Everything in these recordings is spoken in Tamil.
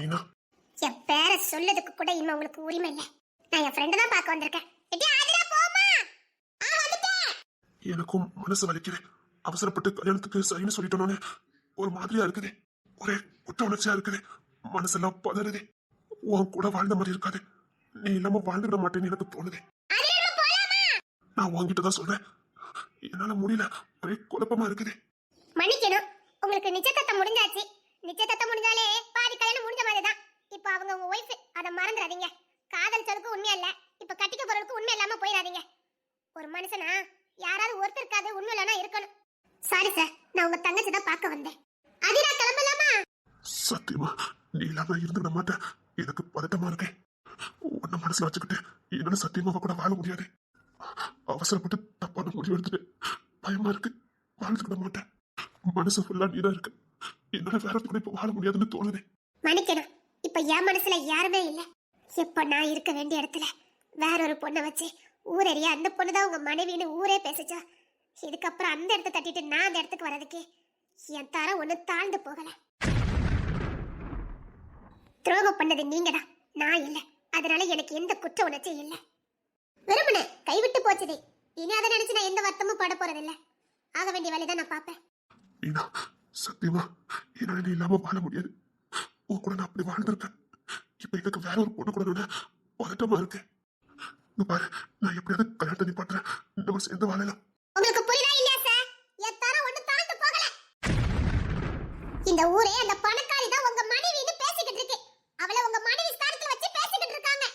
மீனா என் பேரை சொல்லதுக்கு கூட இனிமே உங்களுக்கு உரிமை இல்லை. நான் என் ஃப்ரெண்டு தான் பார்க்க வந்திருக்கேன். எனக்கும் மனசு வலிக்குது. அவசரப்பட்டு கல்யாணத்துக்கு சரின்னு சொல்லிட்டோன்னு ஒரு மாதிரியா இருக்குது. ஒரே குற்ற உணர்ச்சியா இருக்குது. மனசெல்லாம் பதறுது. உன் கூட வாழ்ந்த மாதிரி இருக்காது. நீ இல்லாம வாழ்ந்துட மாட்டேன்னு எனக்கு தோணுது. நான் உன்கிட்ட தான் சொல்றேன். என்னால முடியல. ஒரே குழப்பமா இருக்குது. மன்னிக்கணும். உங்களுக்கு நிச்சயதார்த்தம் முடிஞ்சாச்சு. நிச்சயதார்த்தம் முடிஞ்சாலே பாதி கல்யாணம் முடிஞ்ச மாதிரி தான் இப்போ அவங்க உங்க ஒய்ஃப் அதை மறந்துடாதீங்க காதல் சொல்லுக்கு உண்மையா இல்ல. இப்போ கட்டிக்க போறதுக்கு உண்மை இல்லாம போயிடாதீங்க ஒரு மனுஷனா யாராவது ஒருத்தருக்காவது உண்மை இல்லனா இருக்கணும். சாரி சார் நான் உங்க தங்கச்சி தான் பார்க்க வந்தேன். அதிரா கிளம்பலாமா? சத்தியமா நீ இல்லாம இருந்துட மாட்டேன் எனக்கு பதட்டமா இருக்கேன் உன்னை மனசுல வச்சுக்கிட்டு என்னால சத்தியமா கூட வாழ முடியாது. அவசரப்பட்டு தப்பான முடிவு எடுத்துட்டு பயமா இருக்கு. வாழ்ந்துக்கிட மாட்டேன். மனசு ஃபுல்லா நீதான் இருக்கு. என்னால வேற கூட இப்ப வாழ முடியாதுன்னு தோணுது. மன்னிக்கணும். இப்ப என் மனசுல யாருமே இல்ல. இப்ப நான் இருக்க வேண்டிய இடத்துல வேற ஒரு பொண்ணை வச்சு ஊரறிய அந்த பொண்ணு தான் உங்க மனைவின்னு ஊரே பேசுச்சா? இதுக்கப்புறம் அந்த இடத்த தட்டிட்டு நான் அந்த இடத்துக்கு வர்றதுக்கு என் தரம் ஒண்ணு தாழ்ந்து போகல. துரோகம் பண்ணது நீங்க தான் நான் இல்ல. அதனால எனக்கு எந்த குற்ற உணர்ச்சியும் இல்ல. விரும்பின கைவிட்டு போச்சுது இனி அதை நினைச்சு நான் எந்த வருத்தமும் பட போறதில்ல. ஆக வேண்டிய வேலையை தான் நான் பார்ப்பேன். மீனா சத்தியமா என்னால நீ இல்லாம வாழ முடியாது. உன் கூட நான் அப்படி வாழ்ந்திருக்கேன் இப்ப எனக்கு வேற ஒரு பொண்ணு கூட பதட்டமா இருக்கேன். இங்க பாரு நான் எப்படியாவது கல்யாணத்தை நீ பண்றேன். நம்ம சேர்ந்து வாழலாம். உங்களுக்கு புரியுதா இல்லையா சார் என் தரம் ஒண்ணு தாழ்ந்து போகல. இந்த ஊரே அந்த பணக்காரி தான் உங்க மனைவின்னு பேசிக்கிட்டு இருக்கு அவளை உங்க மனைவி ஸ்தானத்துல வச்சு பேசிக்கிட்டு இருக்காங்க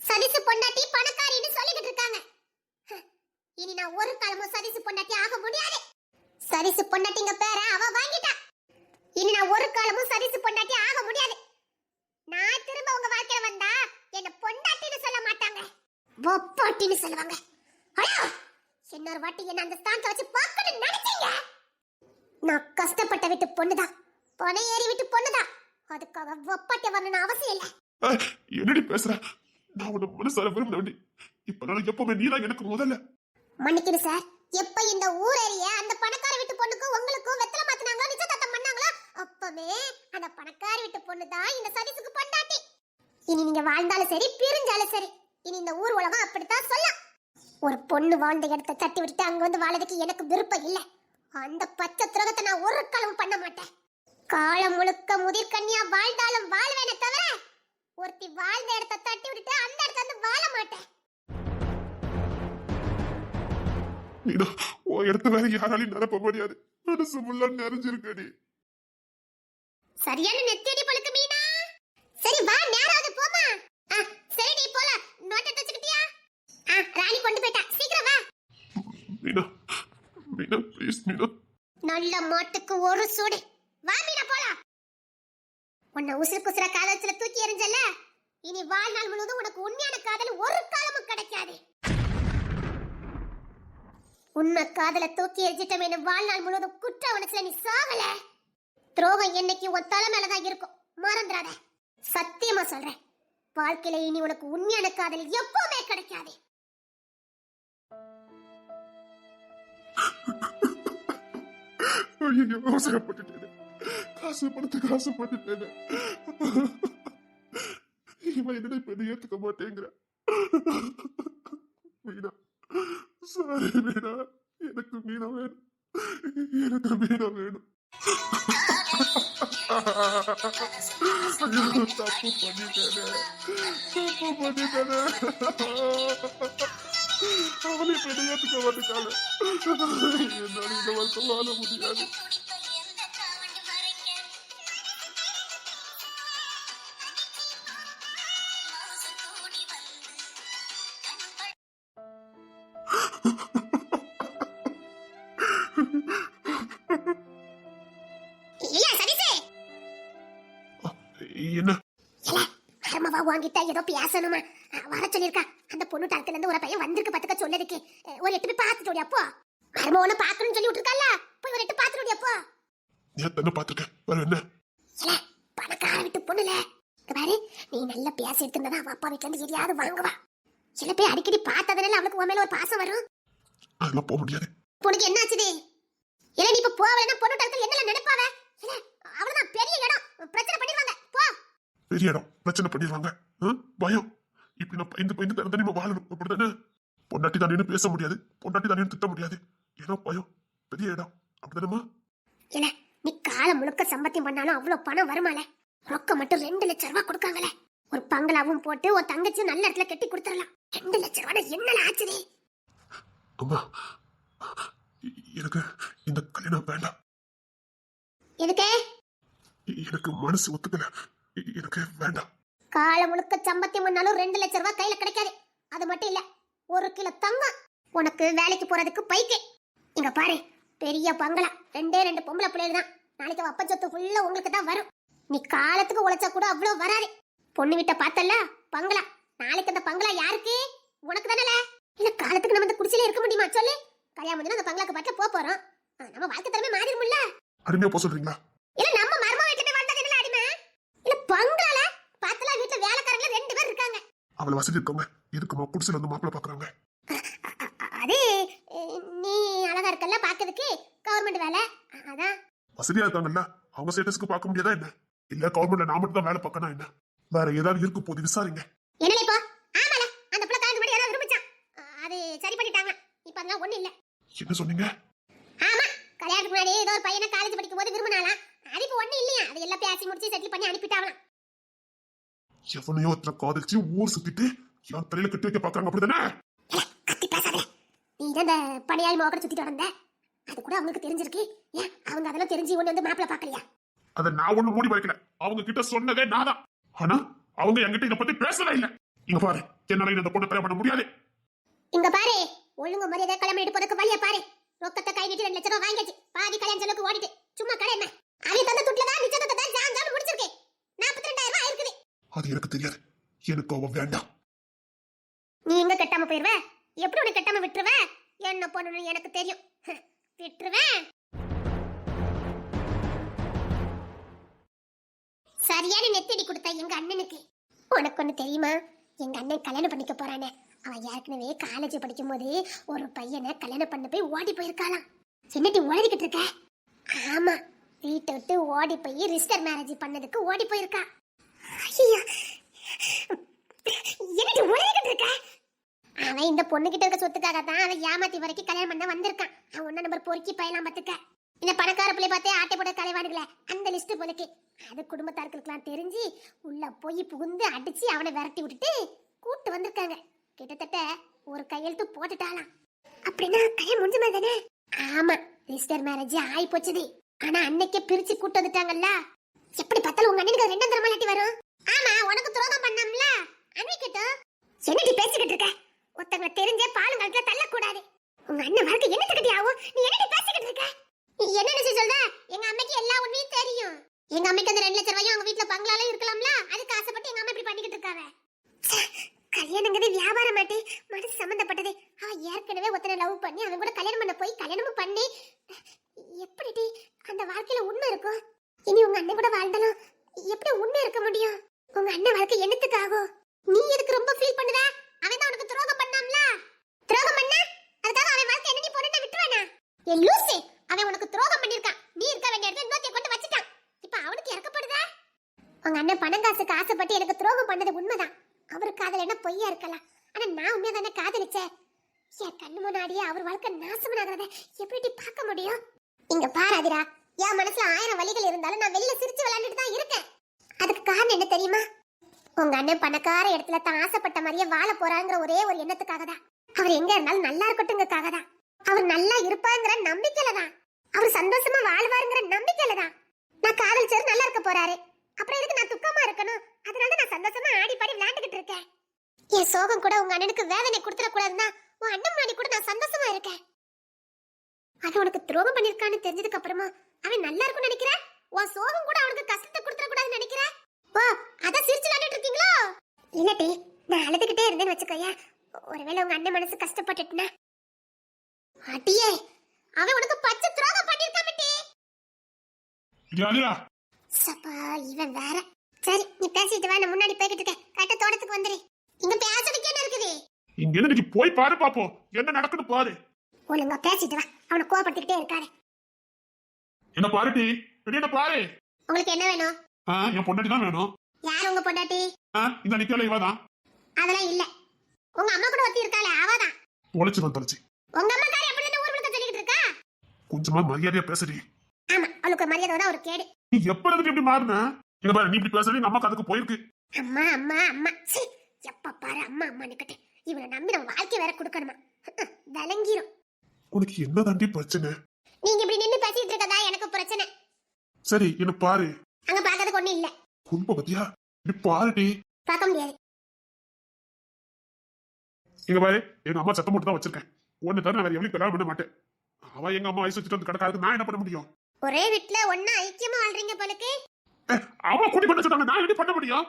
சதிசு பொண்டாட்டி பணக்காரின்னு சொல்லிக்கிட்டு இருக்காங்க ஹ், இனி நான் ஒரு காலமும் சதிசு பொண்டாட்டி ஆக முடியாது சதிசு பொண்டாட்டிங்க பேரை அவ வாங்கிட்டா இனி நான் ஒரு காலமும் சதிசு பொண்டாட்டி ஆக முடியாது நான் திரும்ப உங்க வாழ்க்கையில வந்தா என்ன பொண்டாட்டின்னு சொல்ல மாட்டாங்க ஒப்பாட்டின்னு சொல்லுவாங்க ஐயோ இன்னொரு வாட்டி என்ன அந்த ஸ்தானத்தை வச்சு பார்க்கணும்னு நினைச்சீங்க நான் கஷ்டப்பட்ட விட்டு பொண்ணுதான் பனை ஏறி விட்டு பொண்ணுதான் அதுக்காக ஒப்பாட்டி வரணும்னு அவசியம் இல்லை ஏய், என்னடி பேசுற? நான் உன்னை மனசார விரும்பினவண்டி இப்ப நான் எப்பவுமே நீதான் எனக்கு முதல்ல. மன்னிக்கணும் சார். எப்ப இந்த ஊர் அறிய அந்த பணக்கார வீட்டு பொண்ணுக்கும் உங்களுக்கும் வெத்தல மாத்தினாங்களோ நிச்சயதார்த்தம் பண்ணாங்களோ அப்பவே அந்த பணக்கார வீட்டு பொண்ணு தான் இந்த சதீசுக்கு பொண்டாட்டி. இனி நீங்க வாழ்ந்தாலும் சரி பிரிஞ்சாலும் சரி இனி இந்த ஊர் உலகம் அப்படித்தான் சொல்லும். ஒரு பொண்ணு வாழ்ந்த இடத்தை தட்டி விட்டுட்டு அங்க வந்து வாழறதுக்கு எனக்கு விருப்பம் இல்ல. அந்த பச்சை துரோகத்தை நான் ஒரு காலமும் பண்ண மாட்டேன். காலம் முழுக்க முதிர்கன்னியா வாழ்ந்தாலும் வாழ்வேனே தவிர ஒருத்தி வாழ்ந்த இடத்தை தட்டி விட்டுட்டு அந்த இடத்துல வந்து வாழ மாட்டேன். நீனா உன் இடத்த வேற யாராலையும் நிரப்ப முடியாது. மனசு முள்ள நிறைஞ்சிருக்கடி. சரியான நெத்தியடி பழுக்கு மீனா. சரி வா நேராவது போமா. சரி நீ போல. நோட்டை தச்சுக்கிட்டியா ராணி கொண்டு போயிட்டா. சீக்கிரம் வா. மீனா மீனா ப்ளீஸ் மீனா. நல்ல மாட்டுக்கு ஒரு சூடு. வா மீனா. உன்னை உசுறு குசுற காதலத்துல தூக்கி எறிஞ்சல இனி வாழ்நாள் முழுவதும் உனக்கு உண்மையான காதல் ஒரு காலமும் கிடைக்காது. உண்மை காதல தூக்கி எரிஞ்சிட்டமேனு வாழ்நாள் முழுவதும் குற்ற உணர்ச்சியில நீ சாகல. துரோகம் என்னைக்கு உன் தலை மேலதான் இருக்கும். மறந்துடாத. சத்தியமா சொல்றேன். வாழ்க்கையில இனி உனக்கு உண்மையான காதல் எப்பவுமே கிடைக்காது. ஐயோ காசு பணத்துக்கு ஆசைப்பட்டுட்டேன் இவன் என்னடா இப்ப ஏத்துக்க மாட்டேங்கிற? மீனா சாரி மீனா. எனக்கு மீனா வேணும். எனக்கு மீனா வேணும். தப்பு பண்ணிட்டேனே. தப்பு பண்ணிட்டேனே. அவளை இப்ப ஏத்துக்க மாட்டேங்கால என்னால இந்த வருஷம் வாழ முடியாது. என்ன? மருமவா வாங்கிட்ட ஏதோ பேசணுமா? வர சொல்லிருக்கா அந்த பொண்ணு தரத்துல இருந்து ஒரு பையன் வந்திருக்கு பத்துக்க சொன்னதுக்கு அஹ், ஒரு எட்டு போய் பார்த்துட்டு ஓடி அப்போ மருமவனை பார்க்கணும்னு சொல்லி விட்டுருக்கல்ல போய் ஒரு எட்டு பார்த்துட்டு ஓடி அப்போ என்ன பாத்துருக்கேன் வேற என்ன? பணக்கார வீட்டு பொண்ணுல. பாரு நீ நல்ல பேச எடுத்திருந்தா அவ அப்பா வீட்டுல இருந்து எதையாவது வாங்குவா. சில பேர் அடிக்கடி பார்த்ததுனால அவளுக்கு உன் மேல ஒரு பாசம் வரும்? அதெல்லாம் போக முடியாது. பொண்ணுக்கு என்ன ஆச்சுது இல்ல நீ இப்ப போவலன்னா பொண்ணு தரத்துல என்னல நினைப்பாவ? இல்ல அவ்வளவுதான். பெரிய இடம். பிரச்சனை பண்ணிடுவாங்க. போ. பெரிய இடம். பிரச்சனை பண்ணிடுவாங்க? பயம். இப்படி நான் பயந்து பயந்து தனி தனிமா வாழணும். அப்படிதானே பொண்டாட்டி தானேன்னு பேச முடியாது. பொண்டாட்டி தானேன்னு திட்ட முடியாது. ஏன்னா பயம். பெரிய இடம். அப்படிதானேமா இல்ல நீ காலம் முழுக்க சம்பத்தியம் பண்ணாலும் அவ்வளவு பணம் வருமால? ரொக்கம் மட்டும் ரெண்டு லட்சம் ரூபாய் கொடுக்காங்களே. ஒரு பங்களாவும் போட்டு ஒரு தங்கச்சியும் நல்ல இடத்துல கட்டி கொடுத்துடலாம். ரெண்டு லட்சம் ரூபாய் என்னல ஆச்சுதே? அம்மா எனக்கு இந்த கல்யாணம் வேண்டாம். எதுக்கே? எனக்கு மனசு ஒத்துக்கல. எனக்கு வேண்டாம். காலம் முழுக்க சம்பத்தியம் பண்ணாலும் ரெண்டு லட்சம் ரூபாய் கையில கிடைக்காது. அது மட்டும் இல்ல ஒரு கிலோ தங்கம் உனக்கு வேலைக்கு போறதுக்கு பைக்கு. இங்க பாரு பெரிய பங்களா. ரெண்டே ரெண்டு பொம்பளை பிள்ளைகள் தான். நாளைக்கு அவ அப்பா சொத்து ஃபுல்லா உங்களுக்கு தான் வரும். நீ காலத்துக்கு உழைச்சா கூட அவ்வளவு வராது. பொண்ணு வீட்டை பார்த்தல பங்களா. நாளைக்கு அந்த பங்களா யாருக்கு? உனக்கு தானே இல்ல காலத்துக்கு நம்ம இந்த குடிசையில இருக்க முடியுமா? சொல்லு. கல்யாணம் முடிஞ்சா அந்த பங்களாக்கு பாட்டுல போக போறோம். நம்ம வாழ்க்கை திறமை மாறிடும்ல? அருமையா போக சொல்றீங்களா? இல்ல நம்ம மர்ம வீட்டுல போய் வாழ்ந்தது என்ன அடிமை? இல்ல பங்களால பாத்தலா வீட்டுல வேலைக்காரங்க ரெண்டு பேர் இருக்காங்க. அவளை வசதி இருக்கவங்க எதுக்குமா குடிசையில வந்து மாப்பிள்ள பாக்குறாங்க அது நீ அழகா இருக்கல்ல பாக்குறதுக்கு கவர்மெண்ட் வேலை? அதான். வசதியா இருக்காங்கல்ல? அவங்க ஸ்டேட்டஸ்க்கு பார்க்க முடியாதா என்ன? இல்ல கவர்மெண்ட்ல நான் மட்டும் தான் வேலை பார்க்கணும் என்ன? வேற ஏதாவது இருக்கு போது விசாரிங்க. என்னலே இப்போ ஆமால. அந்த பிள்ளை கலந்து படி யாராவது விரும்பிச்சான் அது சரி பண்ணிட்டாங்க. இப்ப அதெல்லாம் ஒண்ணு இல்ல. என்ன சொன்னீங்க? ஆமா. கல்யாணத்துக்கு முன்னாடி ஏதோ ஒரு பையனை காலேஜ் படிக்கும் போது விரும்பினாலாம் அது இப்ப ஒண்ணு இல்லையா? அது எல்லாம் பேசி முடிச்சு செட்டில் பண்ணி அனுப்பிட்டாங்களாம் எவனையோ ஒருத்தரை காதலிச்சு ஊர் சுத்திட்டு என் தலையில கட்டி வைக்க பாக்குறாங்க அப்படிதானே? கத்தி பேசாத. நீ தான் இந்த பணியாளி மோக்கட சுத்திட்டு வந்த அது கூட அவங்களுக்கு தெரிஞ்சிருக்கு. ஏன்? அவங்க அதெல்லாம் தெரிஞ்சு ஒண்ணு வந்து மாப்பிள்ள பாக்கலையா அதை நான் ஒண்ணு மூடி வைக்கல அவங்க கிட்ட சொன்னதே நான் தான். ஆனா அவங்க என்கிட்ட இதை பத்தி பேசவே இல்ல. இங்க பாரு என்னால இந்த பொண்ணை கல்யாணம் பண்ண முடியாது. இங்க பாரு ஒழுங்கு மரியாதை கிளம்பி எடுத்து போறதுக்கு வழிய பாரு. ரொக்கத்தை கை நீட்டி ரெண்டு லட்சம் ரூபாய் வாங்கியாச்சு. பாதி கல்யாணம் செலவுக்கு ஓடிட்டு. சும்மா கடை என்ன? அவங்க தந்த துட்டுல தான் நிச்சயத்தை தான் ஜாம் ஜாம் முடிச்சிருக்கேன். நாற்பத்தி ரெண்டாயிரம் ரூபாய் இருக்குது அது எனக்கு தெரியாது. எனக்கு அவ வேண்டாம். நீ எங்க கட்டாம போயிருவ? எப்படி உனக்கு கட்டாம விட்டுருவ? என்ன பண்ணணும் எனக்கு தெரியும். விட்டுருவேன். சரியான நெத்தடி கொடுத்த எங்க அண்ணனுக்கு. உனக்கு ஒண்ணு தெரியுமா? எங்க அண்ணன் கல்யாணம் பண்ணிக்க போறானே. அவன் ஏற்கனவே காலேஜ் படிக்கும் போது ஒரு பையனை கல்யாணம் பண்ண போய் ஓடி போயிருக்காளாம். என்னட்டி ஓடிக்கிட்டு இருக்க? ஆமா வீட்டை விட்டு ஓடி போய் ரிஜிஸ்டர் மேரேஜ் பண்ணதுக்கு ஓடி போயிருக்கா. ஐயா என்னடி ஓடிக்கிட்டு இருக்க? அவன் இந்த பொண்ணுகிட்ட இருக்க சொத்துக்காக தான் அவன் ஏமாத்தி வரைக்கும் கல்யாணம் பண்ண வந்திருக்கான். அவன் ஒன்னும் நம்பர் பொறுக்கி பயலாம் பார்த்துக்க இந்த பணக்கார பிள்ளை பார்த்தே ஆட்டை போட கலைவானுங்களே அந்த லிஸ்ட் போலக்கு. அது குடும்பத்தார்களுக்கெல்லாம் தெரிஞ்சு உள்ள போய் புகுந்து அடிச்சு அவனை விரட்டி விட்டுட்டு கூட்டு வந்திருக்காங்க. கிட்டத்தட்ட ஒரு கையெழுத்து போட்டுட்டாலாம். அப்படின்னா கல்யாணம் முடிஞ்ச மாதிரி தானே? ஆமா ரிஜிஸ்டர் மேரேஜ் ஆயி போச்சுது ஆனா அன்னைக்கே பிரிச்சு கூட்டு வந்துட்டாங்கல்ல. எப்படி பார்த்தாலும் உங்க அண்ணனுக்கு ரெண்டாம் தரமா இல்லாட்டி வரும்? ஆமா உனக்கு துரோகம் பண்ணாம்ல. அன்னைக்கிட்டோ என்னடி பேசிக்கிட்டு இருக்க? ஒருத்தவங்க தெரிஞ்சே பாலுங்களுக்கு தள்ளக்கூடாது. உங்க அண்ணன் வாழ்க்கை என்ன தகுதி ஆகும் நீ என்னடி பேசிக்கிட்டு இருக்க? என்ன நினைச்சு சொல்ற? எங்க அம்மைக்கு எல்லா உண்மையும் தெரியும். எங்க அம்மைக்கு அந்த ரெண்டு லட்சம் ரூபாயும் அவங்க வீட்டுல பங்களால இருக்கலாம்ல? அதுக்கு ஆசைப்பட்டு எங்க அம்மா இப்படி பண்ணிக்கிட்டு இருக்காங்க. கல்யாணங்கிறது வியாபாரம் மாட்டி மனசு சம்மந்தப்பட்டது. அவ ஏற்கனவே ஒருத்தனை லவ் பண்ணி அவன் கூட கல்யாணம் பண்ண போய் கல்யாணமும் பண்ணி. எப்படி அந்த வாழ்க்கையில உண்மை இருக்கும் இனி உங்க அண்ணன் கூட வாழ்ந்தாலும் எப்படி உண்மை இருக்க முடியும்? உங்க அண்ணன் வாழ்க்கை என்னத்துக்கு ஆகும் நீ எதுக்கு ரொம்ப ஃபீல் பண்ணுவ அவன் தான் உனக்கு துரோகம் பண்ணாம்ல துரோகம் பண்ண? அதுக்காக அவன் வாழ்க்கை என்ன நீ பொண்ணு விட்டுருவானா? ஏ அவன் உனக்கு துரோகம் பண்ணிருக்கான் நீ இருக்க வேண்டிய இடத்துல இன்னொருத்தைய கொண்டு வச்சுட்டான். இப்ப அவனுக்கு இறக்கப்படுதா? உங்க அண்ணன் பணம் காசுக்கு ஆசைப்பட்டு எனக்கு துரோகம் பண்ணது உண்மைதான். அவர் காதல் என்ன பொய்யா இருக்கலாம். ஆனா நான் உண்மையா தானே காதலிச்சேன். என் கண்ணு முன்னாடியே அவர் வாழ்க்கை நாசமாகிறத எப்படி பார்க்க முடியும்? இங்க பாராதிரா என் மனசுல ஆயிரம் வழிகள் இருந்தாலும் நான் வெளியில சிரிச்சு விளையாண்டுட்டு தான் இருக்கேன். அதுக்கு காரணம் என்ன தெரியுமா? உங்க அண்ணன் பணக்கார இடத்துல தான் ஆசைப்பட்ட மாதிரியே வாழ போறாங்கிற ஒரே ஒரு எண்ணத்துக்காக தான் அவர் எங்க இருந்தாலும் நல்லா இருக்கட்டுங்கக்காக தான் அவர் நல்லா இருப்பாங்கிற நம்பிக்கையில தான் அவர் சந்தோஷமா வாழ்வாருங்கிற நம்பிக்கையில தான் நான் காதலிச்சவர் நல்லா இருக்க போறாரு. அப்புறம் எதுக்கு நான் துக்கமா இருக்கணும்? அதனால நான் சந்தோஷமா ஆடி பாடி விளையாண்டுகிட்டு இருக்கேன். என் சோகம் கூட உங்க அண்ணனுக்கு வேதனை கொடுத்துட கூடாதுன்னா உன் அண்ணன் முன்னாடி கூட நான் சந்தோஷமா இருக்கேன். அவன் உனக்கு துரோகம் பண்ணிருக்கான்னு தெரிஞ்சதுக்கு அப்புறமா அவன் நல்லா இருக்கும்னு நினைக்கிறேன் உன் சோகம் கூட அவனுக்கு கஷ்டத்தை கொடுத்துட கூடாதுன்னு நினைக்கிறேன் ஓ அத சிரிச்சு விளையாண்டுட்டு இருக்கீங்களோ? இல்லட்டி நான் அழுதுகிட்டே இருந்தேன்னு வச்சுக்கோயா ஒருவேளை உங்க அண்ணன் மனசு கஷ்டப்பட்டுட்டுனா அட்டியே அவன் உனக்கு பச்சை துரோகம் பண்ணிருக்கான் மட்டி சப்பா இவன் வேற. சரி நீ பேசிட்டு வா நான் முன்னாடி போய்கிட்டு இருக்கேன். கரெக்டா தோட்டத்துக்கு வந்துரு. இங்க பேசுறதுக்கு என்ன இருக்குது? இங்க இருந்து போய் பாரு பாப்போம் என்ன நடக்குன்னு பாரு. ஒழுங்கா பேசிட்டு வா. அவனை கோவப்படுத்திக்கிட்டே இருக்காரு என்ன பாருடி என்ன பாரு. உங்களுக்கு என்ன வேணும்? என் பொண்டாட்டி தான் வேணும். யார் உங்க பொண்டாட்டி? இந்த நிக்கல இவதான். அதெல்லாம் இல்ல. உங்க அம்மா கூட ஒத்தி இருக்காளே அவதான். தொலைச்சிடும் தொலைச்சி உங்க அம்மா காரி அப்படி ஊர் முழுக்க சொல்லிக்கிட்டு இருக்கா? கொஞ்சமா மரியாதையா பேசுடி. ஆமா அவளுக்கு மரியாதை தான் ஒரு கேடு. நீ எப்ப இருந்து இப்படி மாறின? இங்க பாரு நீ இப்படி பேசுறது எங்க அம்மாக்கு அதுக்கு போயிருக்கு. அம்மா அம்மா அம்மா. சீ, எப்ப பாரு அம்மா அம்மா நிக்கட்டே. இவனை நம்பி நம்ம வாழ்க்கை வேற கொடுக்கணுமா? விளங்கிரும். உனக்கு என்ன தாண்டி பிரச்சனை? நீங்க இப்படி நின்னு பேசிட்டு இருக்கதா எனக்கு பிரச்சனை? சரி என்ன பாரு. அங்க பாக்கிறதுக்கு ஒண்ணு இல்ல. குடும்ப பத்தியா? இப்படி பாருடி. பார்க்க முடியாது. இங்க பாரு எங்க அம்மா சத்தம் மட்டும் தான் வச்சிருக்கேன். ஒன்னு தவிர வேற எவ்வளவு கல்யாணம் பண்ண மாட்டேன். அவ எங்க அம்மா வயசு வச்சுட்டு வந்து கிடக்காது நான் என்ன பண்ண முடியும்? ஒரே வீட்டுல ஒன்னா ஐக்கியமா வாழ்றீங்க போலுக்கு. அவ கூட்டி பண்ண சொன்னாங்க நான் எப்படி பண்ண முடியும்?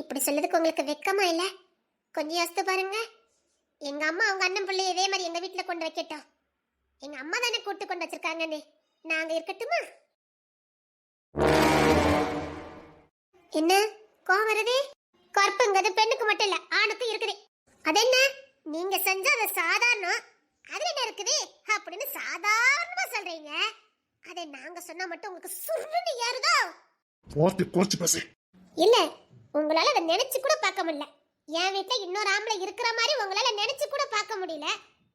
இப்படி சொல்லதுக்கு உங்களுக்கு வெக்கமா இல்ல? கொஞ்சம் யோசித்து பாருங்க. எங்க அம்மா அவங்க அண்ணன் பிள்ளை இதே மாதிரி எங்க வீட்டுல கொண்டு வைக்கட்டும். எங்க அம்மா தானே கூட்டு கொண்டு வச்சிருக்காங்கன்னு. நாங்க இருக்கட்டுமா? என்ன? கோவம் வருது? கற்புங்கிறது பெண்ணுக்கு மட்டும் இல்ல ஆணுக்கும் இருக்குது. அது என்ன நீங்க செஞ்ச அது சாதாரணம். அதுல என்ன இருக்குது? அப்படின்னு சாதாரணமா சொல்றீங்க. அதை நாங்க சொன்னா மட்டும் உங்களுக்கு சுருன்னு ஏறுதோ? போர்த்து குறைச்சு பேசு. இல்ல உங்களால அதை நினைச்சு கூட பார்க்க முடியல. என் வீட்ல இன்னொரு ஆம்பளை இருக்கிற மாதிரி உங்களால நினைச்சு கூட பார்க்க முடியல.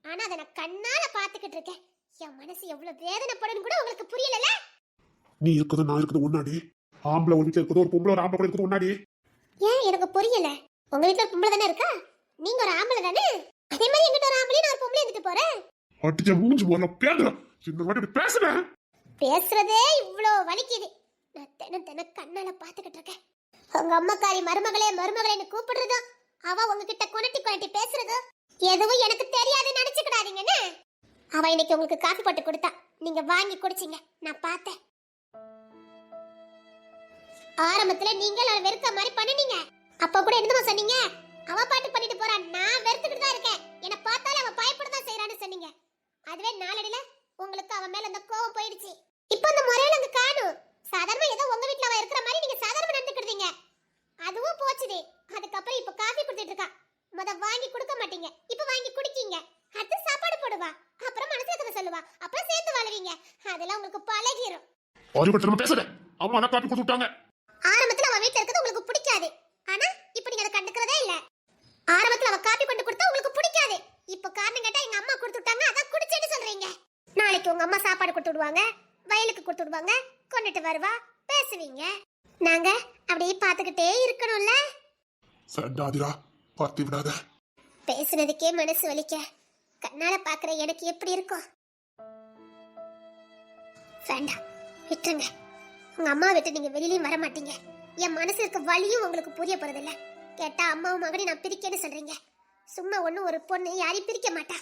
ஆனா அதை நான் கண்ணால பாத்துக்கிட்டு இருக்கேன். என் மனசு எவ்வளவு வேதனைப்படும் கூட உங்களுக்கு புரியல நீ இருக்குது நான் இருக்குது முன்னாடி. ஆம்பளை ஒரு வீட்டுல இருக்குது ஒரு பொம்பளை ஒரு ஆம்பளை கூட இருக்குது முன்னாடி. ஏன் எனக்கு புரியல? உங்க ஒரு பொம்பளை தானே இருக்கா? நீங்க ஒரு ஆம்பளை தானே? அதே மாதிரி எங்கிட்ட ஒரு ஆம்பளை நான் ஒரு பொம்பளை இருந்துட்டு போறேன் அடிச்ச மூஞ்சி முதல்ல பேசுறேன் இந்த வாட்டி பேசுறேன் பேசுறதே இவ்ளோ வலிக்குது. நான் தினம் தினம் கண்ணால பாத்துக்கிட்டு இருக்கேன். உங்க அம்மாக்காரி மருமகளே மருமகளேன்னு கூப்பிடுறதும் அவ உங்ககிட்ட கொனட்டி கொனட்டி பேசுறதும் எதுவும் எனக்கு தெரியாதுன்னு நினைச்சுக்கிடாதீங்கன்னு. அவ இன்னைக்கு உங்களுக்கு காஃபி போட்டு கொடுத்தா. நீங்க வாங்கி குடிச்சீங்க. நான் பார்த்தேன். ஆரம்பத்துல நீங்க வெறுக்க மாதிரி பண்ணுனீங்க. அப்ப கூட என்னமா சொன்னீங்க? அவ பாட்டு பண்ணிட்டு போறா. நான் வெறுத்துக்கிட்டு தான் இருக்கேன். என்ன பார்த்தாலே அவ பயப்பட தான் செய்யறான்னு சொன்னீங்க. அதுவே நாளடையில உங்களுக்கு அவன் மேல அந்த கோவம் போயிடுச்சு. இப்போ அந்த முறையில அங்க காணும் சாதாரண ஏதோ உங்க வீட்ல அவ இருக்கிற மாதிரி நீங்க சாதாரண நடந்துக்கிட்டீங்க அதுவும் போச்சுது. அதுக்கப்புறம் இப்ப காஃபி கொடுத்துட்டு இருக்கா. முத வாங்கி கொடுக்க மாட்டீங்க. இப்ப வாங்கி குடிக்கீங்க. அடுத்து சாப்பாடு போடுவா. அப்புறம் மனசுல கதை சொல்லுவா. அப்புறம் சேர்த்து வாழுவீங்க. அதெல்லாம் உங்களுக்கு பழகிரும். அறிவுறுத்தமா பேசுறேன் அம்மா நான் காப்பி கொடுத்து விட்டாங்க ஆரம்பத்துல அவ வீட்ல இருக்கிறது உங்களுக்கு பிடிக்காது ஆனா இப்ப நீங்க அதை கண்டுக்கிறதே இல்ல ஆரம்பத்துல அவ காப்பி கொண்டு கொடுத்தா உங்களுக்கு பிடிக்காது இப்ப காரணம் கேட்டா எங்க அம்மா கொடுத்து விட்டாங்க அதான் குடிச்சேன்னு சொல்றீங்க நாளைக்கு உங்க அம்மா சாப்பாடு கொடுத்து விடுவாங்க வயலுக்கு கொடுத்து விடுவாங்க கொண்டுட்டு வருவா பேசுவீங்க. நாங்க அப்படியே பாத்துக்கிட்டே இருக்கணும்ல? சண்டாதிரா பார்த்து விடாத. பேசுனதுக்கே மனசு வலிக்க. கண்ணால பாக்குற எனக்கு எப்படி இருக்கும்? வேண்டாம் விட்டுருங்க. உங்க அம்மா விட்டு நீங்க வெளியிலயும் வர மாட்டீங்க. என் மனசு இருக்க வலியும் உங்களுக்கு புரிய போறதில்ல. கேட்டா அம்மாவும் மகனையும் நான் பிரிக்கேன்னு சொல்றீங்க. சும்மா ஒண்ணு ஒரு பொண்ணு யாரையும் பிரிக்க மாட்டா.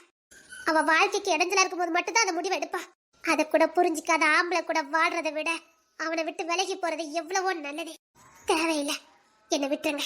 அவ வாழ்க்கைக்கு இடைஞ்சலா இருக்கும்போது மட்டும்தான் அந்த முடிவு எடுப்பா. அதை கூட புரிஞ்சிக்காத ஆம்பளை கூட வாழ்றதை விட அவனை விட்டு விலகி போறது எவ்வளவோ நல்லது. தேவையில்லை. என்னை விட்டுருங்க.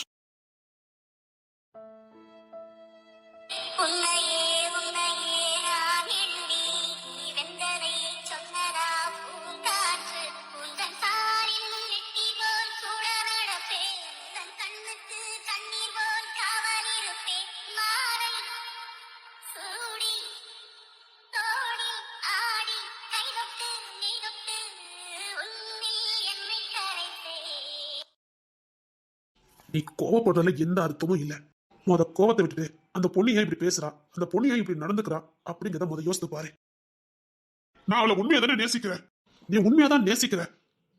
நீ கோவப்படுறதுல எந்த அர்த்தமும் இல்ல. முத கோவத்தை விட்டுட்டு அந்த பொண்ணு ஏன் இப்படி பேசுறா? அந்த பொண்ணு ஏன் இப்படி நடந்துக்கிறா? அப்படிங்கிறத முத யோசித்து பாரு. நான் அவளை உண்மையா தானே நேசிக்கிறேன். நீ உண்மையா தான் நேசிக்கிற.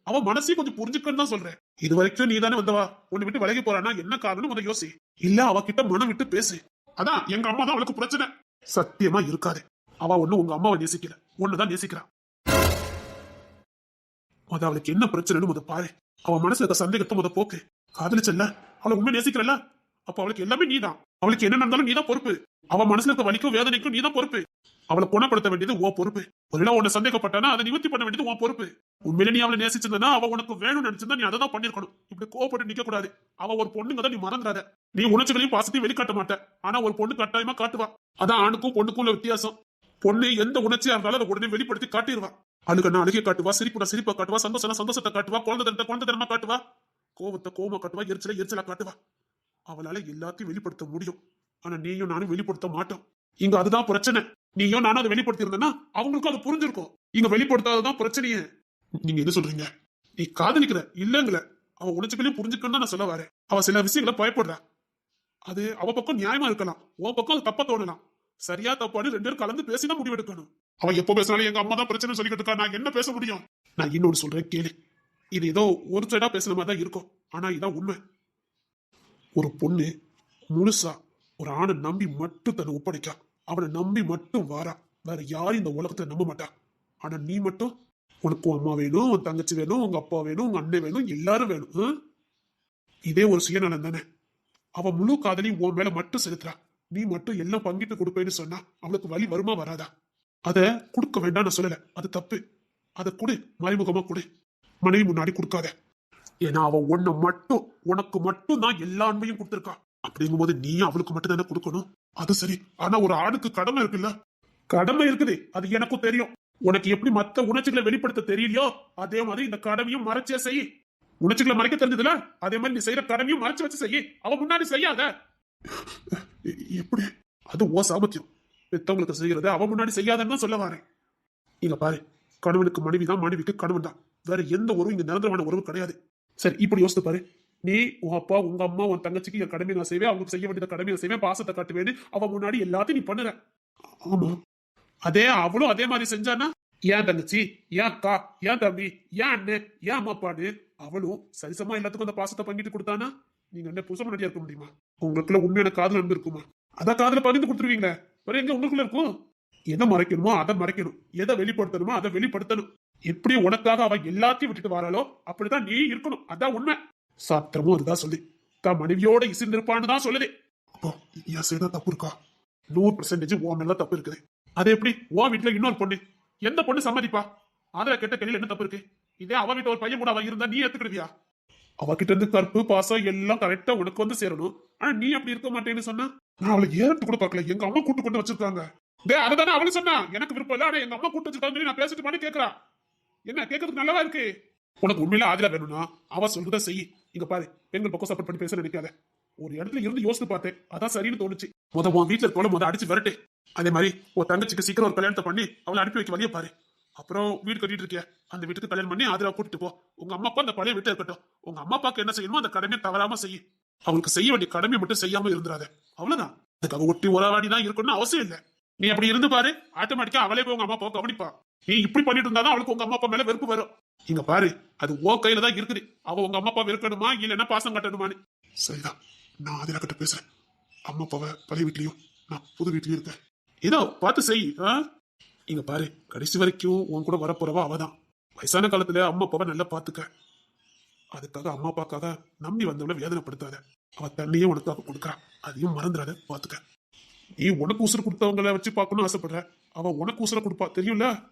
அவ மனசையும் கொஞ்சம் புரிஞ்சுக்கன்னு தான் சொல்றேன். இது வரைக்கும் நீ தானே வந்தவா? உன்னை விட்டு விலகி போறானா? என்ன காரணம் முத யோசி. இல்ல அவ கிட்ட மனம் விட்டு பேசு. அதான் எங்க அம்மா தான் அவளுக்கு பிரச்சனை. சத்தியமா இருக்காது. அவ ஒண்ணு உங்க அம்மாவை நேசிக்கல. ஒண்ணுதான் நேசிக்கிறா. முத அவளுக்கு என்ன பிரச்சனைன்னு முத பாரு. அவ மனசுல இருக்க சந்தேகத்தை முத போக்கு. காதலிச்சல்ல? அவளை உண்மை நேசிக்கிறல்ல? அப்ப அவளுக்கு எல்லாமே நீதான். அவளுக்கு என்ன நடந்தாலும் நீதான் பொறுப்பு. அவ மனசுல இருக்க வலிக்கும் வேதனைக்கும் நீதான் பொறுப்பு. அவளை குணப்படுத்த வேண்டியது உன் பொறுப்பு. ஒருவேளை உன்னை சந்தேகப்பட்டானா அதை நிவர்த்தி பண்ண வேண்டியது உன் பொறுப்பு. உண்மையில நீ அவளை நேசிச்சிருந்தா அவ உனக்கு வேணும்னு நினைச்சிருந்தா நீ அதை தான் பண்ணிருக்கணும் இப்படி கோவப்பட்டு நிக்க கூடாது அவ ஒரு பொண்ணுங்க தான் நீ மறந்துடாத. நீ உணர்ச்சிகளையும் பாசத்தையும் வெளிக்காட்ட மாட்ட. ஆனா ஒரு பொண்ணு கட்டாயமா காட்டுவா. அதான் ஆணுக்கும் பொண்ணுக்கும் உள்ள வித்தியாசம். பொண்ணு எந்த உணர்ச்சியா இருந்தாலும் அதை உடனே வெளிப்படுத்தி காட்டிடுவா. அழுகனா அழுகை காட்டுவா சிரிப்புனா சிரிப்பா காட்டுவா சந்தோஷம் சந்தோஷத்தை காட்டுவா குழந்தை தனத்தை குழந்தை தனமா காட்டுவா. கோவத்தை கோவமா காட்டுவா எரிச்சலை எரிச்சலா காட்டுவா. அவளால எல்லாத்தையும் வெளிப்படுத்த முடியும். ஆனா நீயும் நானும் வெளிப்படுத்த மாட்டோம். இங்க அதுதான் பிரச்சனை. நீயும் நானும் அதை வெளிப்படுத்தி இருந்தேன்னா அவங்களுக்கும் அது புரிஞ்சிருக்கும். இங்க வெளிப்படுத்தாததான் பிரச்சனையே. நீங்க என்ன சொல்றீங்க? நீ காதலிக்கிற இல்லங்கிற. அவ உணர்ச்சிகளையும் புரிஞ்சுக்கணும்னு நான் சொல்ல வரேன். அவ சில விஷயங்களை பயப்படுறா. அது அவ பக்கம் நியாயமா இருக்கலாம். உன் பக்கம் அது தப்பா தோணலாம். சரியா தப்பான்னு ரெண்டு பேரும் கலந்து பேசினா முடிவெடுக்கணும். அவ எப்போ பேசினாலும் எங்க அம்மா தான் பிரச்சனை சொல்லிக்கிட்டு இருக்கா. நான் என்ன பேச முடியும்? நான் இன்னொன்னு சொல்றேன் கேளு. இது ஏதோ ஒரு சைடா பேசுன மாதிரி தான் இருக்கும். ஆனா இதான் உண்மை. ஒரு பொண்ணு முழுசா ஒரு ஆணை நம்பி மட்டும் தன்னை ஒப்படைக்கா. அவனை நம்பி மட்டும் வாரா. வேற யாரும் இந்த உலகத்தை நம்ப மாட்டா. ஆனா நீ மட்டும் உனக்கு உன் அம்மா வேணும் உன் தங்கச்சி வேணும் உங்க அப்பா வேணும் உங்க அண்ணன் வேணும் எல்லாரும் வேணும். இதே ஒரு சுயநலம் தானே. அவ முழு காதலி உன் மேல மட்டும் செலுத்துறா. நீ மட்டும் எல்லாம் பங்கிட்டு கொடுப்பேன்னு சொன்னா அவளுக்கு வழி வருமா வராதா? அதை கொடுக்க வேண்டாம் நான் சொல்லல. அது தப்பு. அதை கொடு. மறைமுகமா கொடு. மனைவி முன்னாடி கொடுக்காத. ஏன்னா அவ உன்னை மட்டும் உனக்கு மட்டும் தான் எல்லா அன்பையும் கொடுத்துருக்கா. அப்படிங்கும்போது நீ அவளுக்கு மட்டும் தானே கொடுக்கணும்? அது சரி. ஆனா ஒரு ஆணுக்கு கடமை இருக்குல்ல? கடமை இருக்குது. அது எனக்கும் தெரியும். உனக்கு எப்படி மத்த உணர்ச்சிகளை வெளிப்படுத்த தெரியலையோ அதே மாதிரி இந்த கடமையும் மறைச்சே செய். உணர்ச்சிகளை மறைக்க தெரிஞ்சதுல? அதே மாதிரி நீ செய்யற கடமையும் மறைச்சு வச்சு செய்ய அவ முன்னாடி செய்யாத. எப்படி? அது ஓ சாமர்த்தியம் பெத்தவங்களுக்கு செய்யறது அவ முன்னாடி செய்யாதன்னு சொல்ல வரேன் இங்க பாரு. கணவனுக்கு மனைவி தான் மனைவிக்கு கணவன் தான் வேற எந்த உறவும் இங்க நிரந்தரமான உறவு கிடையாது. சரி இப்படி யோசித்து பாரு. நீ உன் அப்பா உங்க அம்மா உன் தங்கச்சிக்கு என் கடமை நான் செய்வேன். அவங்களுக்கு செய்ய வேண்டியத கடமை நான் செய்வேன். பாசத்தை காட்டுவேன்னு அவன் முன்னாடி எல்லாத்தையும் நீ பண்ணுற. ஆமா. அதே அவளும் அதே மாதிரி செஞ்சானா ஏன் தங்கச்சி? ஏன் அக்கா? ஏன் தம்பி? ஏன் அண்ணன் ஏன் அம்மா அப்பான்னு அவளும் சரிசமா எல்லாத்துக்கும் அந்த பாசத்தை பங்கிட்டு கொடுத்தானா நீங்க என்ன புதுசா முன்னாடியா இருக்க முடியுமா? உங்களுக்குள்ள உண்மையான காதல் அன்பு இருக்குமா? அதான் காதல பகிர்ந்து கொடுத்துருவீங்களே. வேற எங்க உங்களுக்குள்ள இருக்கும்? எதை மறைக்கணுமோ அதை மறைக்கணும். எதை வெளிப்படுத்தணுமோ அதை வெளிப்படுத்தணும். எப்படி உனக்காக அவ எல்லாத்தையும் விட்டுட்டு வராளோ அப்படிதான் நீ இருக்கணும். அதான் உண்மை. சாத்திரமும் அதுதான் சொல்லி. தான் மனைவியோட இசைந்திருப்பான்னு தான் சொல்லுது. அப்போ என் சைடா தப்பு இருக்கா? நூறு பெர்சன்டேஜ் உன் மேல தப்பு இருக்குது. அது எப்படி? உன் வீட்டுல இன்னொரு பொண்ணு. எந்த பொண்ணு சம்மதிப்பா? அதுல கெட்ட கையில் என்ன தப்பு இருக்கு? இதே அவ வீட்டு ஒரு பையன் கூட அவ இருந்தா நீ ஏத்துக்கிடுவியா? அவகிட்ட இருந்து கற்பு பாசம் எல்லாம் கரெக்டா உனக்கு வந்து சேரணும். ஆனா நீ அப்படி இருக்க மாட்டேன்னு சொன்னா? நான் அவளை ஏறத்து கூட பார்க்கல? எங்க அம்மா கூட்டு கொண்டு வச்சிருக்காங்க. டே அதுதானே அவளு சொன்னா. எனக்கு விருப்பம் இல்ல. ஆனா எங்க அம்மா கூட்டு வச்சிருக்காங்க நான் பேசிட்டு பண்ணி கேக்குறா. என்ன கேக்குறதுக்கு நல்லவா இருக்கு? உனக்கு உண்மையில ஆதிரா வேணும்னா அவ சொல்றத செய். இங்க பாரு பெண்கள் பக்கம் சப்போர்ட் பண்ணி பேச நினைக்காத. ஒரு இடத்துல இருந்து யோசித்து பார்த்தேன். அதான் சரின்னு தோணுச்சு. முத உன் வீட்டுல தோல முத அடிச்சு விரட்டு. அதே மாதிரி உன் தங்கச்சிக்கு சீக்கிரம் ஒரு கல்யாணத்தை பண்ணி அவளை அனுப்பி வைக்க வழிய பாரு. அப்புறம் வீடு கட்டிட்டு இருக்கிய? அந்த வீட்டுக்கு கல்யாணம் பண்ணி ஆதரவா கூட்டிட்டு போ. உங்க அம்மா அப்பா அந்த பழைய வீட்டுல இருக்கட்டும். உங்க அம்மா அப்பாக்கு என்ன செய்யணுமோ அந்த கடமையை தவறாம செய்ய அவனுக்கு செய்ய வேண்டிய கடமையை மட்டும் செய்யாம இருந்துராத அவ்வளவுதான். அதுக்காக ஒட்டி உறவாடி தான் இருக்கணும்னு அவசியம் இல்லை. நீ அப்படி இருந்து பாரு. ஆட்டோமேட்டிக்கா அவளே போய் உங்க அம்மா அப்பாவை கவனிப்பா. நீ இப்படி பண்ணிட்டு இருந்தாதான் அவளுக்கு உங்க அம்மா அப்பா மேல வெறுப்பு வரும். இங்க பாரு அது ஓ கையில தான் இருக்குது. அவ உங்க அம்மா அப்பா வெறுக்கணுமா இல்லைன்னா பாசம் கட்டணுமான்னு. சரிதான். நான் அதில் கிட்ட பேசுறேன். அம்மா அப்பாவை பழைய வீட்லயும் நான் புது வீட்லயும் இருக்கேன். ஏதோ பார்த்து செய் ஆ? இங்க பாரு கடைசி வரைக்கும் உன் கூட வரப்போறவா அவதான். வயசான காலத்துல அம்மா அப்பாவை நல்லா பாத்துக்க அதுக்காக அம்மா அப்பாக்காக நம்பி வந்தவளை வேதனைப்படுத்தாத. அவ தண்ணியே உனக்காக கொடுக்கறா. அதையும் மறந்துடாத பாத்துக்க நீ உனக்கு உசுறு கொடுத்தவங்கள வச்சு பார்க்கணும்னு ஆசைப்படுற. அவ உனக்கு உசுர கொடுப்பா. தெரியும்ல?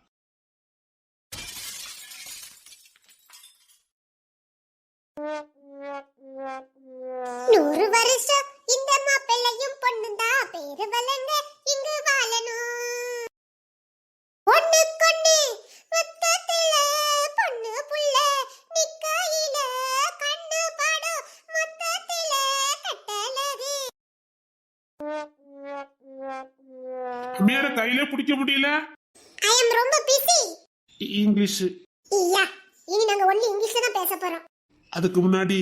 இங்கிலீஷ் ஐயா இனி நாங்க ஒன்லி இங்கிலீஷ்ல தான் பேச போறோம். அதுக்கு முன்னாடி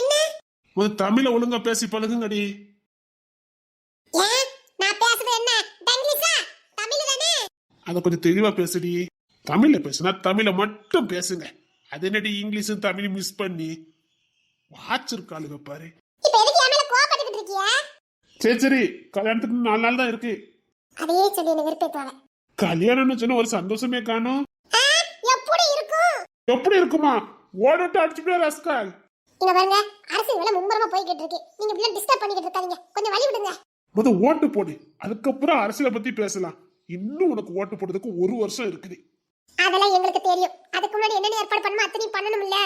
என்ன? முதல் தமிழ ஒழுங்கா பேசி பழகுங்கடி. நான் பேசுறது என்ன? டங்கிலீஷா தமிழ் தானே? அதை கொஞ்சம் தெளிவா பேசுடி. தமிழ்ல பேசுனா தமிழ மட்டும் பேசுங்க. அது என்னடி இங்கிலீஷும் தமிழும் மிஸ் பண்ணி? வாச்சிருக்காளுங்க பாரு. சரி சரி. கல்யாணத்துக்கு நாலு நாள் தான் இருக்கு. அதையே சொல்லி என்ன வெறுப்பேத்துவாங்க. கல்யாணம்னு சொன்னா ஒரு சந்தோஷமே காணும். எப்படி இருக்கும்? எப்படி இருக்குமா? ஓடட்டு அடிச்சுட்டே ரஸ்கால். இங்க பாருங்க அரசியல் வேலை மும்பரமா போய்கிட்டு இருக்கு. நீங்க இப்படி டிஸ்டர்ப் பண்ணிக்கிட்டு இருக்காதீங்க. கொஞ்சம் வழி விடுங்க. முத ஓட்டு போடு. அதுக்கப்புறம் அரசியலை பத்தி பேசலாம். இன்னும் உனக்கு ஓட்டு போடுறதுக்கு ஒரு வருஷம் இருக்குது. அதெல்லாம் எங்களுக்கு தெரியும். அதுக்கு முன்னாடி என்னென்ன ஏற்பாடு பண்ணுமோ அத்தனையும் பண்ணணும் இல்ல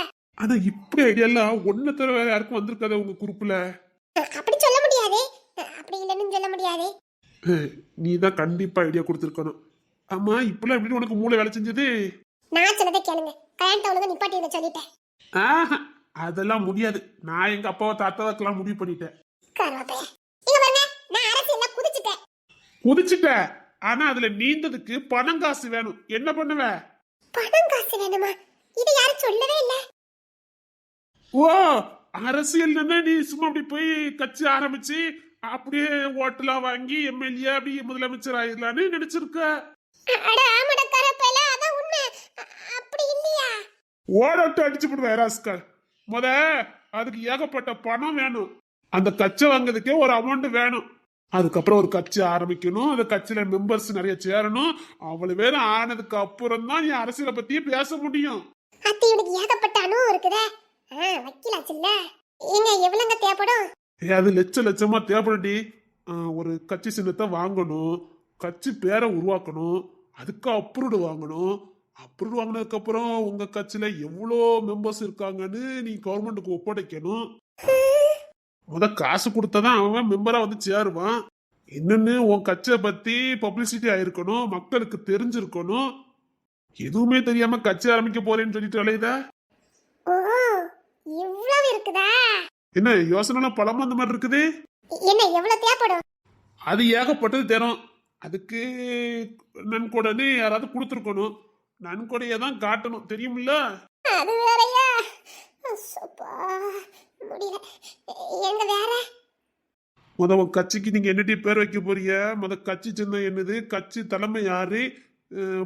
ஆனா இப்படி ஐடியாலாம் ஒன்ன தவிர வேற யாருக்கும் வந்திருக்காத உங்க குரூப்ல? அப்படி சொல்ல முடியாது. அப்படி இல்லைன்னு சொல்ல முடியாது. நீ தான் கண்டிப்பா ஐடியா கொடுத்துருக்கணும். ஆமா இப்பெல்லாம் எப்படி உனக்கு மூளை வேலை செஞ்சது? நான் சொன்னதை கேளுங்க. கல்யாணத்தை ஒழுங்கா நிப்பாட்டி சொல்லிட்டேன். ஆஹா, அதெல்லாம் முடியாது. நான் எங்க அப்பாவை தாத்தாவுக்கெல்லாம் முடிவு பண்ணிட்டேன். குதிச்சுட்ட. ஆனா அதுல நீந்ததுக்கு பணம் காசு வேணும். என்ன பண்ணுவ? பணம் காசு வேணுமா? இது யாரும் சொல்லவே இல்ல. ஓ அரசியல் நீ சும்மா அப்படி போய் கட்சி ஆரம்பிச்சு அப்படியே ஓட்டெல்லாம் வாங்கி எம்எல்ஏ அப்படி முதலமைச்சர் ஆயிடலான்னு நினைச்சிருக்க. அட ஆமாடா கரப்பையில அதான் உண்மை. அப்படி இல்லையா? ஓடட்டு அடிச்சு விடுவேன் ராஸ்கல். முத அதுக்கு ஏகப்பட்ட பணம் வேணும். அந்த கட்சி வாங்குறதுக்கே ஒரு அமௌண்ட் வேணும். அதுக்கப்புறம் ஒரு கட்சி ஆரம்பிக்கணும். அந்த கட்சியில மெம்பர்ஸ் நிறைய சேரணும். அவ்வளவு பேரும் ஆனதுக்கு அப்புறம் தான் நீ அரசியலை பத்தியே பேச முடியும். அத்தி இவனுக்கு ஏகப்பட்ட அனுபவம் இருக்குதே. ஆ வக்கீலாச்சுல்ல. ஏங்க எவ்வளவுங்க தேவைப்படும்? ஏய், அது லட்ச லட்சமா தேவைப்படி ஒரு கட்சி சின்னத்தை வாங்கணும். கட்சி பேரை உருவாக்கணும். அதுக்கு அப்ரூவ்டு வாங்கணும். அப்ரூவ்டு வாங்கினதுக்கு அப்புறம் உங்க கட்சியில எவ்வளோ மெம்பர்ஸ் இருக்காங்கன்னு நீ கவர்மெண்ட்டுக்கு ஒப்படைக்கணும். முத காசு கொடுத்தாதான் அவன் மெம்பரா வந்து சேருவான். இன்னொன்னு உன் கட்சியை பத்தி பப்ளிசிட்டி ஆயிருக்கணும் மக்களுக்கு தெரிஞ்சிருக்கணும். எதுவுமே தெரியாம கட்சி ஆரம்பிக்க போறேன்னு சொல்லிட்டு அலையுதா என்ன யோசனை பழமா அந்த மாதிரி இருக்குது? என்ன எவ்வளவு தேவைப்படும்? அது ஏகப்பட்டது தரும் அதுக்கு நன்கொடைன்னு யாராவது கொடுத்துருக்கணும். நன்கொடையை தான் காட்டணும். தெரியுமில்ல? அது வேறயா? முடியல. எங்க வேற? முத உன் கட்சிக்கு நீங்க என்னடி பேர் வைக்க போறீங்க? முத கட்சி சின்னம் என்னது? கட்சி தலைமை யாரு?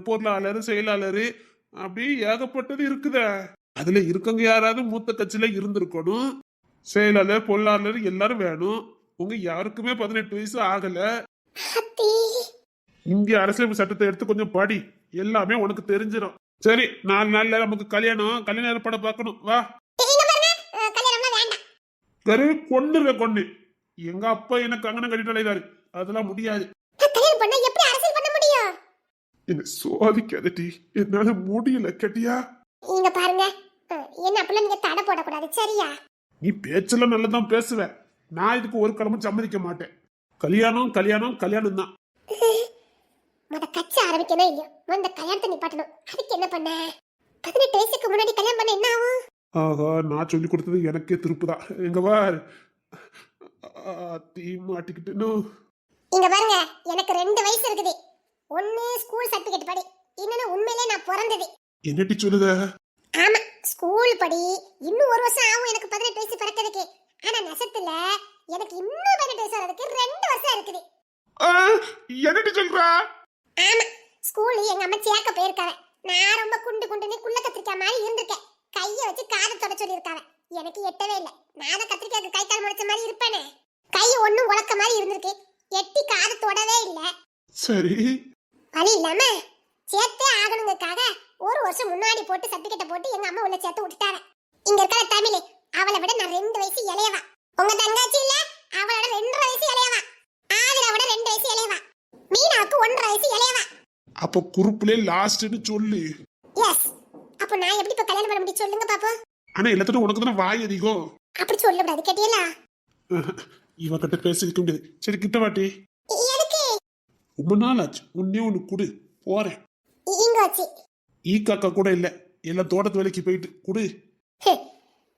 பொருளாளர் செயலாளர் அப்படி ஏகப்பட்டது இருக்குதே. அதுல இருக்கவங்க யாராவது மூத்த கட்சியில இருந்திருக்கணும். செயலாளர் பொருளாளர் எல்லாரும் வேணும். உங்க யாருக்குமே பதினெட்டு வயசு ஆகல. இந்திய அரசியலமைப்பு சட்டத்தை எடுத்து கொஞ்சம் படி. எல்லாமே உனக்கு தெரிஞ்சிடும் சரி நாலு நாள்ல நமக்கு கல்யாணம் கல்யாண ஏற்பாடு பார்க்கணும். வா. இங்க பாருங்க. அஹ், கல்யாணம்லாம் வேண்டாம். கரு கொண்டுருவே கொண்டு எங்க அப்பா எனக்கு அங்கன கட்டிட்டு அலைதாரு அதெல்லாம் முடியாது. என்ன சோதிக்காதடி என்னால முடியல கேட்டியா? இங்க பாருங்க. என்ன அப்படிலாம் நீங்க தடை போடக்கூடாது. சரியா? நீ பேச்செல்லாம் நல்லதான் பேசுவ. நான் இதுக்கு ஒரு கிழமை சம்மதிக்க மாட்டேன். கல்யாணம் கல்யாணம் கல்யாணம் தான் முத கட்சி ஆரம்பிக்கணும் இல்லையோ? இந்த கல்யாணத்தை நிப்பாட்டணும் அதுக்கு என்ன பண்ண? பதினெட்டு வயசுக்கு முன்னாடி கல்யாணம் பண்ண என்ன ஆகும்? ஆஹா நான் சொல்லி கொடுத்தது எனக்கே திருப்புதான் எங்க வார் தீ மாட்டிக்கிட்டு இங்க பாருங்க எனக்கு ரெண்டு வயசு இருக்குது. ஒன்னு ஸ்கூல் சர்டிபிகேட் படி இன்னொன்னு உண்மையிலே நான் பிறந்தது. என்னடி சொல்லுத? ஆமா ஸ்கூல் படி இன்னும் ஒரு வருஷம் ஆகும் எனக்கு பதினெட்டு வயசு பிறக்கிறதுக்கு. ஆனா நெசத்துல எனக்கு இன்னும் பதினெட்டு வயசு வர்றதுக்கு ரெண்டு வருஷம் இருக்குது. என்னடி சொல்றா? ஆமா ஸ்கூல் எங்க அம்மா சேர்க்க போயிருக்காவ நான் ரொம்ப குண்டு குண்டுன்னு குள்ள கத்திரிக்காய் மாதிரி இருந்திருக்கேன். கைய வச்சு காதை தொட சொல்லியிருக்காவ எனக்கு எட்டவே இல்லை. நான் தான் கத்திரிக்காய்க்கு கை கால் முளைச்ச மாதிரி இருப்பேனே. கை ஒண்ணும் உழக்க மாதிரி இருந்திருக்கு. எட்டி காதை தொடவே இல்லை. சரி. வழி இல்லாம சேர்த்தே ஆகணுங்கக்காக ஒரு வருஷம் முன்னாடி போட்டு சர்டிபிகேட்டை போட்டு எங்க அம்மா உள்ள சேர்த்து விட்டுட்டாங்க. இங்க இருக்கிற தமிழ் அவளை விட நான் ரெண்டு வயசு இளையவா. உங்க தங்கச்சி இல்ல? அவளோட ரெண்டரை வயசு இளையவா. ஆதிரை விட ரெண்டு வயசு இளையவா. மீனாவுக்கு ஒன்றரை வயசு இளையவா. அப்ப குறுப்புலே லாஸ்ட்னு சொல்லு. எஸ் அப்போ நான் எப்படி இப்ப கல்யாணம் பண்ண முடியும் சொல்லுங்க பாப்போம். ஆனா எல்லாத்தோட உனக்கு தானே வாய் அதிகம்? அப்படி சொல்லக்கூடாது கேட்டீங்களா இவ கிட்ட பேசிக்க முடியாது சரி கிட்ட வாட்டி. எதுக்கு? ரொம்ப நாள் ஆச்சு உன்னே ஒண்ணு குடு. போறேன். ஈ காக்கா கூட இல்ல. எல்லாம் தோட்டத்து வேலைக்கு போயிட்டு குடு.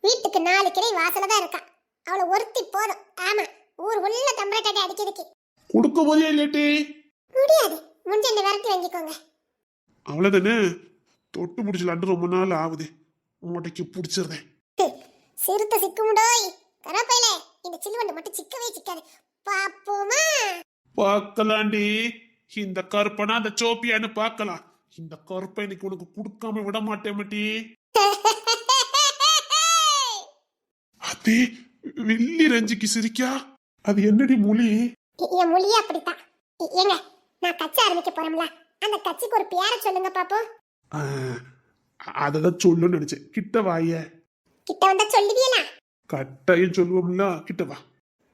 வீட்டுக்கு நாலு கிளை வாசல தான் இருக்கா. அவளை ஒருத்தி போதும். ஆமா ஊர் உள்ள தம்பரட்டாட்டி அடிக்கிறதுக்கு. கொடுக்க போதே இல்லாட்டி? முடியாது. முடிஞ்ச என்ன விரட்டி வாங்கிக்கோங்க. அவ்வளவுதானே? தொட்டு பிடிச்சலான்ட்டு ரொம்ப நாள் ஆகுது. உடக்கி பிடிச்சிருந்தேன் சிறுத்தை சிக்குமுடோய். கரப்பையில இந்த சில்லுவண்டு மட்டும் சிக்கவே சிக்காது. பாப்போமா? பார்க்கலாண்டி. இந்த கருப்பனா அந்த சோப்பியான்னு பார்க்கலாம். இந்த கருப்பை இன்னைக்கு உனக்கு கொடுக்காம விட மாட்டேன் மட்டி. அதே வெள்ளி ரஞ்சிக்கு சிரிக்கா? அது என்னடி மொழி? என் மொழியே அப்படித்தான். ஏங்க நான் கட்சி ஆரம்பிக்க போறோம்ல அந்த கட்சிக்கு ஒரு பேரை சொல்லுங்க பாப்போம். அததான் சொல்லணும்னு நினைச்சேன். கிட்ட வாய. கிட்ட வந்தா சொல்லுவீங்களா? கட்டாயம் சொல்லுவோம்ல. கிட்ட வா.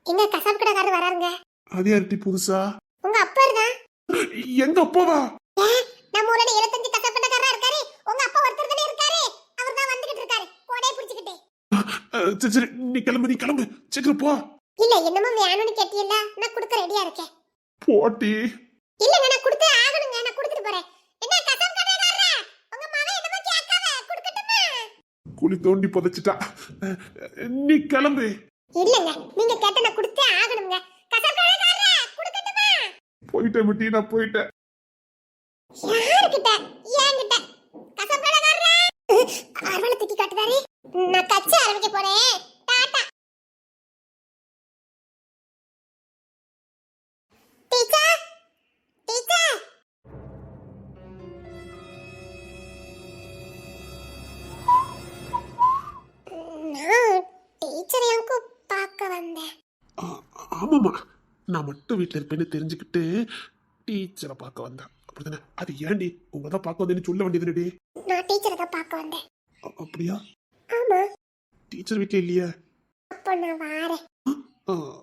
எங்க கசாப்பு கடைக்காரர் வராருங்க. அது யார்ட்டி புதுசா? உங்க அப்பா தான். எங்க அப்பாவா? நம்ம ஊரோட இருபத்தஞ்சு கசாப்பு கடைக்காரரா இருக்காரு உங்க அப்பா ஒருத்தர் தானே இருக்காரு அவர் தான் வந்துகிட்டு இருக்காரு கோடையை பிடிச்சுக்கிட்டு அஹ், சரி சரி நீ கிளம்பு நீ கிளம்பு. சீக்கிரம் போ. இல்ல என்னமோ வேணும்னு கேட்டீல்ல. நான் கொடுக்க ரெடியா இருக்கேன். போட்டி. இல்லங்க நான் கொடுத்து ஆகணுங்க. நான் கொடுத்துட்டு போறேன். என்ன கசாப்பு கடைக்காரரா? உங்க மகன் என்னமோ கேட்காத. கொடுக்கட்டுமா? குழி தோண்டி புதைச்சிட்டா. நீ கிளம்பு. இல்லங்க நீங்க கேட்ட நான் கொடுத்தே ஆகணுங்க. கசாப்பு கடைக்காரரா? கொடுக்கட்டுமா? போயிட்டேன் மட்டி நான் போயிட்டேன். யாருக்கிட்ட என்கிட்ட கசாப்பு கடைக்காரரா? அரவணை தூக்கி காட்டுதாரு நான் கட்சி ஆரம்பிக்க போறேன். டாடா. டீச்சர்? டீச்சர்? நான் டீச்சர் எனக்கு பார்க்க வந்தேன். ஆமாம்மா. நான் மட்டும் வீட்டில் இருப்பேன்னு தெரிஞ்சுக்கிட்டு டீச்சரை பார்க்க வந்தேன். அப்படிதானே? அது ஏன்டி? உங்க தான் பார்க்க வந்தேன்னு சொல்ல வேண்டியதுடி நான் டீச்சரை தான் பார்க்க வந்தேன். அப்படியா? டீச்சர் வீட்டில் இல்லையே? அப்போ நான் வாரேன்.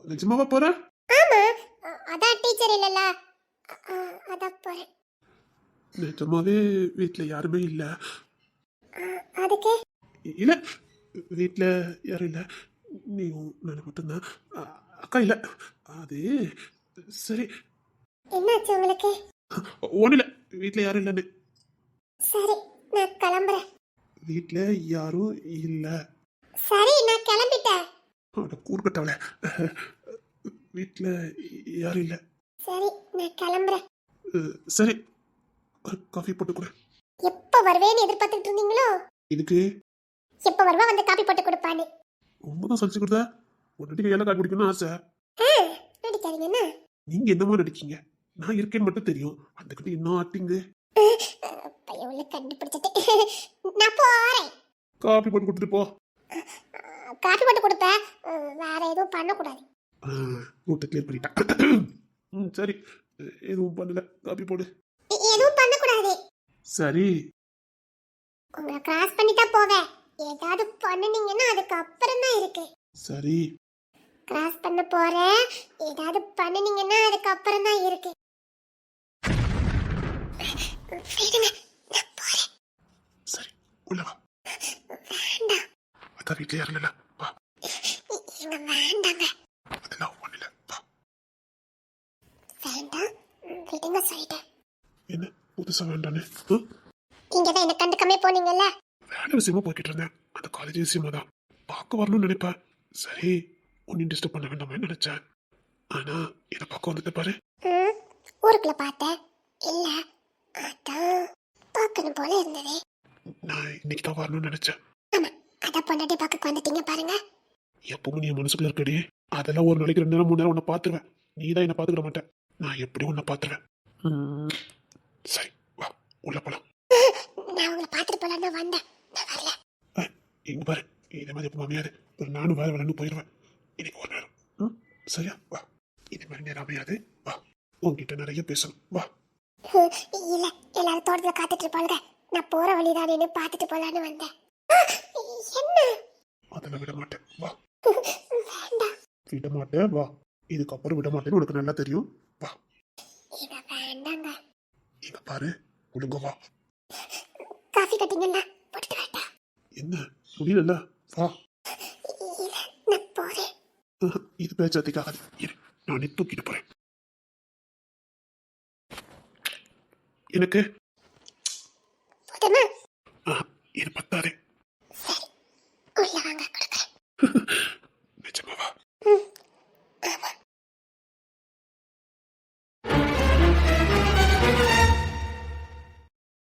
நிஜமாவா போறேன் ஆமா. அதான் டீச்சர் போறேன். நிஜமாவே வீட்டில் யாருமே இல்லை? அதுக்கு? இல்லை. வீட்டில் யாரும் இல்லை. நீ நான் மட்டும்தான். அக்கா இல்லை. அது சரி. என்னாச்சு உங்களுக்கு? இல்லை வீட்டில் யாரும் இல்லைன்னு. சரி நான் கிளம்புறேன். வீட்டில் யாரும் இல்லை. சரி நான் கிளம்பிட்டேன். கூறுகட்டவளே வீட்டில் யாரும் இல்லை. சரி நான் கிளம்புறேன். சரி. ஒரு காஃபி போட்டு கொடு. எப்போ வருவேன்னு எதிர்பார்த்துட்டு இருந்தீங்களோ? இதுக்கு? எப்போ வருவா வந்து காப்பி போட்டு கொடுப்பான்னு. ரொம்ப தான் சலிச்சு கொடுத்தா ஒரு நடிகை ஏலக்காய் குடிக்கணும்னு ஆசை. ஆ நடிக்காதீங்க என்ன? நீங்கள் என்னமா நடிக்கீங்க? நான் இருக்கேன்னு மட்டும் தெரியும். அந்த கிட்ட இன்னும் ஆக்டிங்கு பையன் கண்டுபிடிச்சிட்டு. நான் போறேன். காஃபி போட்டு கொடுத்துட்டு போ. போட்டு கொடுப்பேன். அ, வேற எதுவும் பண்ணக்கூடாது. ரூட்டை கிளியர் பண்ணிட்டேன். சரி. எதுவும் பண்ணல. காப்பி போடு. எதுவும் பண்ணக்கூடாது. சரி. உங்களை கிராஸ் பண்ணி தான் போவேன். ஏதாவது பண்ணுனீங்கன்னா அதுக்கு அப்புறம் தான் இருக்கு. சரி. கிராஸ் பண்ண போறேன். ஏதாவது பண்ணுனீங்கன்னா அதுக்கு அப்புறம் தான் இருக்கு. சரி உள்ள அதான் வீட்டில் யாரும் இல்லை வா அதெல்லாம் ஒன்றும் இல்லை வா. வேண்டாம். விடுங்க சொல்லிட்டேன். என்ன? புதுசாக வேண்டான்னு ம் இங்க தான் என்ன கண்டுக்காம போனீங்கல்ல? வேலை விஷயமா போய்கிட்டு இருந்தேன். அந்த காலேஜ் விஷயமா தான். பார்க்க வரணும்னு நினைப்பேன். சரி உன்னையும் டிஸ்டர்ப் பண்ண வேண்டாமே நினைச்சேன். ஆனா இதை பார்க்க வந்துட்டு பாரு. ஊருக்குள்ள பார்த்தேன். இல்ல அதான் பார்க்கணும் போல இருந்தது. நான் இன்னைக்கு தான் வரணும்னு நினைச்சேன். அதான் பொண்டாட்டி பார்க்க வந்துட்டீங்க பாருங்க. எப்பவும் நீ மனசுக்குள்ள இருக்கடி. அதெல்லாம் ஒரு நாளைக்கு ரெண்டு நேரம் மூணு நேரம் உன்னை பார்த்துருவேன். நீ தான் என்னை பார்த்துக்கிட மாட்டேன் நான் எப்படி உன்னை பார்த்துருவேன்? ம், சரி வா உள்ள போலாம். நான் உங்களை பார்த்துட்டு போலான்னு வந்தேன். நான் வரல. இங்க பாரு. இதே மாதிரி எப்போ அமையாது. ஒரு நானும் வேலை வேலைன்னு போயிடுவேன் இன்னைக்கு ஒரு நேரம். ம். சரியா? வா. இதே மாதிரி நேரம் அமையாது. வா. உன்கிட்ட நிறைய பேசணும். வா. இல்ல எல்லாரும் தோட்டத்துல காத்துட்டு இருப்பாங்க நான் போற வழிதானேன்னு பார்த்துட்டு போலான்னு வந்தேன். என்ன? அதெல்லாம் விட மாட்டேன். வா. வேண்டாம். விட மாட்டேன். வா. இதுக்கப்புறம் விட மாட்டேன்னு உனக்கு நல்லா தெரியும். வா. இத வேண்டாங்க. இங்க பாரு. ஒழுங்க வா. காஃபி போட்டுட்டு என்ன? முடியல வா. இல்ல நான் போறேன். ஆஹா, இது பேச்சாத்திக்காகாது இரு. நானே தூக்கிட்டு போறேன். எனக்கு பத்தாதே. உள்ள வாங்க கொடுக்குறேன் நிஜமாவா ஆமா